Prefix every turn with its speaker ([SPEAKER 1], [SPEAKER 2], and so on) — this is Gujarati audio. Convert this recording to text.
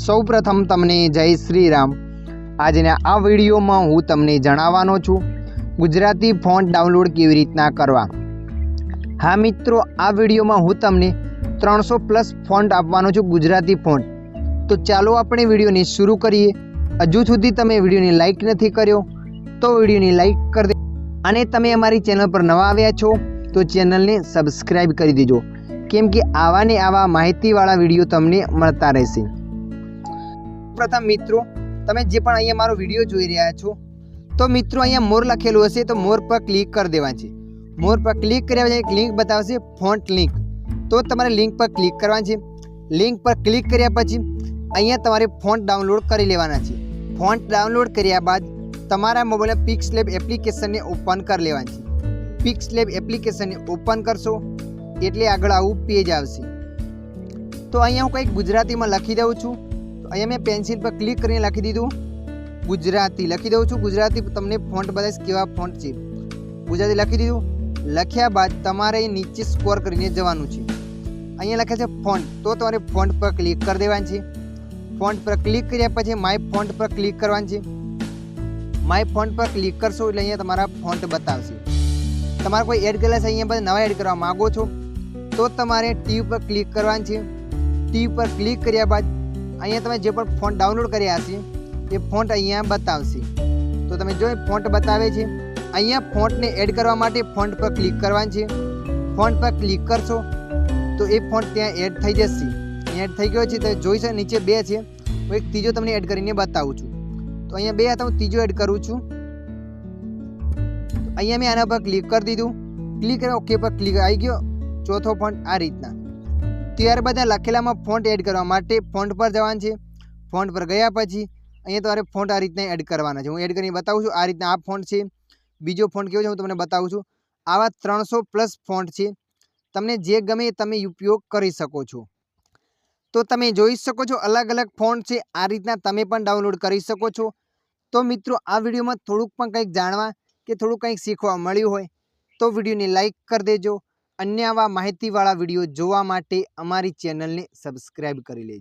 [SPEAKER 1] સૌપ્રથમ તમને જય શ્રી રામ આજના આ વિડીયોમાં હું તમને જણાવવાનો છું, ગુજરાતી ફોન્ટ ડાઉનલોડ કેવી રીતના કરવા? હા મિત્રો, આ વિડીયોમાં હું તમને ત્રણસો પ્લસ ફોન્ટ આપવાનો છું ગુજરાતી ફોન્ટ. તો ચાલો આપણે વિડીયોને શરૂ કરીએ. હજુ સુધી તમે વિડીયોને લાઇક નથી કર્યો, તો વિડીયોને લાઇક કરી દે. અને તમે અમારી ચેનલ પર નવા આવ્યા છો, તો ચેનલને સબસ્ક્રાઈબ કરી દેજો. કેમ કે આવા ને આવા માહિતીવાળા વીડિયો તમને મળતા રહેશે. પ્રથમ મિત્રો, તમે જે પણ અહીંયા મારો વીડિયો જોઈ રહ્યા છો, તો મિત્રો અહીંયા મોર લખેલું હશે, તો મોર પર ક્લિક કરી દેવા છે. મોર પર ક્લિક કર્યા પછી એક લિંક બતાવશે, ફોન્ટ લિંક. તો તમારે લિંક પર ક્લિક કરવાની છે. લિંક પર ક્લિક કર્યા પછી અહીંયા તમારે ફોન્ટ ડાઉનલોડ કરી લેવાના છે. ફોન્ટ ડાઉનલોડ કર્યા બાદ તમારા મોબાઈલમાં પિક્સ લેબ એપ્લિકેશનને ઓપન કરી લેવાની છે. પિક્સ લેબ એપ્લિકેશનને ઓપન કરશો, એટલે આગળ આવું પેજ આવશે. તો અહીંયા હું કંઈક ગુજરાતીમાં લખી દઉં છું. અહીંયા મેં પેન્સિલ પર ક્લિક કરીને લખી દીધું. ગુજરાતી લખી દઉં છું. ગુજરાતી તમને ફોન્ટ બતાવીશ કેવા ફોન્ટ છે. ગુજરાતી લખી દીધું. લખ્યા બાદ તમારે નીચે સ્કોર કરીને જવાનું છે. અહીંયા લખે છે ફોન્ટ. તો તમારે ફોન્ટ પર ક્લિક કરી દેવાનું છે. ફોન્ટ પર ક્લિક કર્યા પછી માય ફોન્ટ પર ક્લિક કરવાનું છે. માય ફોન્ટ પર ક્લિક કરશો એટલે અહીંયા તમારા ફોન્ટ બતાવશે. તમારે કોઈ એડ કરેલા છે અહીંયા બધા નવા એડ કરવા માગો છો? તો તમારે ટી પર ક્લિક કરવાનું છે. ટી પર ક્લિક કર્યા બાદ અહીંયા તમે જે પણ ફોન્ટ ડાઉનલોડ કર્યા હશે એ ફોન્ટ અહીંયા બતાવશે. તો તમે જો ફોન્ટ બતાવે છે, અહીંયા ફોન્ટને એડ કરવા માટે ફોન્ટ પર ક્લિક કરવાનું છે. ફોન્ટ પર ક્લિક કરશો, તો એ ફોન્ટ ત્યાં એડ થઈ જશે. એડ થઈ ગયો છે તો જોઈ શકો નીચે બે છે, હું એક ત્રીજો તમને એડ કરીને બતાવું છું. તો અહીંયા બે હતા, હું ત્રીજો એડ કરું છું. અહીંયા મેં આના પર ક્લિક કરી દીધું. ક્લિક કર્યા ઓકે પર ક્લિક આવી ગયો. ચોથો ફોન્ટ આ રીતના. ત્યારબાદ લખેલામાં ફોન્ટ એડ કરવા માટે ફોન્ટ પર જવાનું છે. ફોન્ટ પર ગયા પછી અહીંયા તમારે ફોન્ટ આ રીતના એડ કરવાના છે. હું એડ કરીને બતાવું છું. આ રીતના આ ફોન્ટ છે. બીજો ફોન્ટ કેવો છે હું તમને બતાવું છું. આવા ત્રણસો પ્લસ ફોન્ટ છે. તમને જે ગમે તમે ઉપયોગ કરી શકો છો. તો તમે જોઈ શકો છો અલગ અલગ ફોન્ટ છે. આ રીતના તમે પણ ડાઉનલોડ કરી શકો છો. તો મિત્રો, આ વિડીયોમાં થોડુંક પણ કંઈક જાણવા કે થોડુંક કંઈક શીખવા મળ્યું હોય તો વિડીયોને લાઇક કરી દેજો. અન્ય આવા માહિતીવાળા વીડિયો જોવા માટે અમારી ચેનલને સબસ્ક્રાઈબ કરી લેજો.